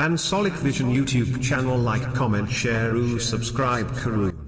And Solic Vision YouTube channel like comment share oo subscribe karoo.